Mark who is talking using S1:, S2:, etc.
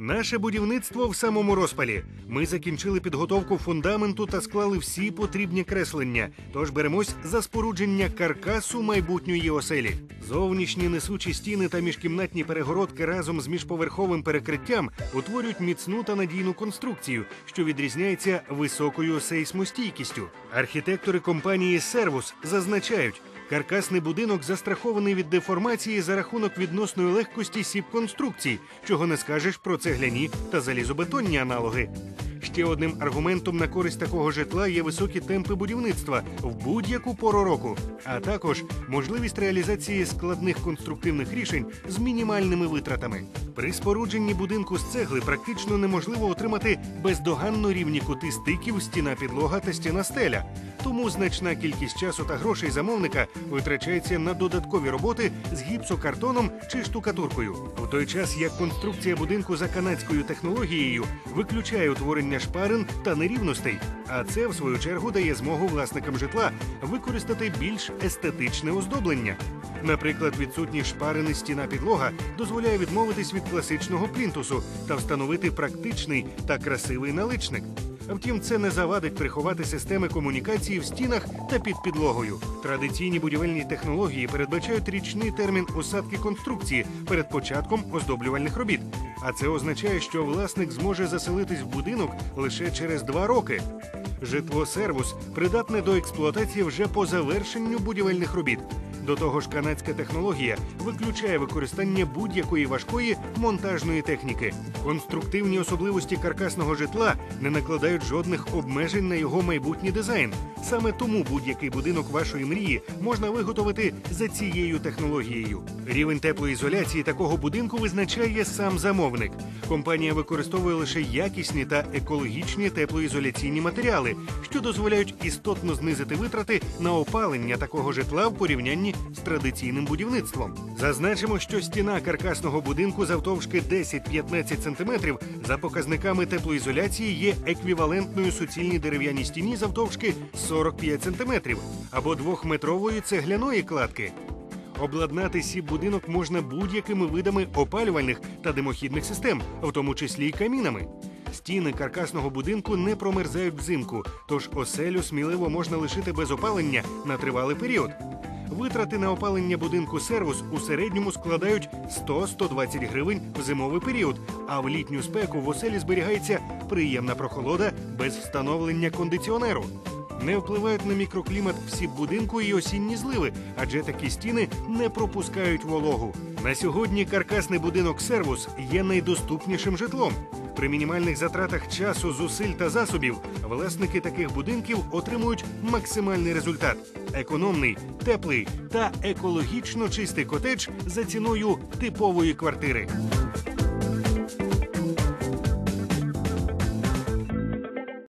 S1: Наше будівництво в самому розпалі. Ми закінчили підготовку фундаменту та склали всі потрібні креслення. Тож беремось за спорудження каркасу майбутньої оселі. Зовнішні несучі стіни та міжкімнатні перегородки разом з міжповерховим перекриттям утворюють міцну та надійну конструкцію, що відрізняється високою сейсмостійкістю. Архітектори компанії Сервус зазначають. Каркасний будинок застрахований від деформації за рахунок відносної легкості сіп конструкцій, чого не скажеш про цегляні та залізобетонні аналоги. Ще одним аргументом на користь такого житла є високі темпи будівництва в будь-яку пору року, а також можливість реалізації складних конструктивних рішень з мінімальними витратами. При спорудженні будинку з цегли практично неможливо отримати бездоганно рівні кути стиків, стіна підлога та стіна стеля. Тому значна кількість часу та грошей замовника витрачається на додаткові роботи з гіпсокартоном чи штукатуркою. В той час як конструкція будинку за канадською технологією виключає утворення шпарин та нерівностей, а це в свою чергу дає змогу власникам житла використати більш естетичне оздоблення. Наприклад, відсутність шпарини стіна підлога дозволяє відмовитись від класичного плінтусу та встановити практичний та красивий наличник. Втім, це не завадить приховати системи комунікації в стінах та під підлогою. Традиційні будівельні технології передбачають річний термін осадки конструкції перед початком оздоблювальних робіт. А це означає, що власник зможе заселитись в будинок лише через два роки. Житло сервус придатне до експлуатації вже по завершенню будівельних робіт. До того ж, канадська технологія виключає використання будь-якої важкої монтажної техніки. Конструктивні особливості каркасного житла не накладають жодних обмежень на його майбутній дизайн. Саме тому будь-який будинок вашої мрії можна виготовити за цією технологією. Рівень теплоізоляції такого будинку визначає сам замовник. Компанія використовує лише якісні та екологічні теплоізоляційні матеріали, що дозволяють істотно знизити витрати на опалення такого житла в порівнянні з традиційним будівництвом. Зазначимо, що стіна каркасного будинку завтовшки 10-15 см за показниками теплоізоляції є еквівалентною суцільній дерев'яній стіні завтовшки 45 см або двохметрової цегляної кладки. Обладнати сіп будинок можна будь-якими видами опалювальних та димохідних систем, в тому числі й камінами. Стіни каркасного будинку не промерзають взимку, тож оселю сміливо можна лишити без опалення на тривалий період. Витрати на опалення будинку сервус у середньому складають 100-120 гривень в зимовий період, а в літню спеку в оселі зберігається приємна прохолода без встановлення кондиціонеру. Не впливають на мікроклімат всі будинку і осінні зливи, адже такі стіни не пропускають вологу. На сьогодні каркасний будинок сервус є найдоступнішим житлом. При мінімальних затратах часу, зусиль та засобів власники таких будинків отримують максимальний результат: економний, теплий та екологічно чистий котедж за ціною типової квартири.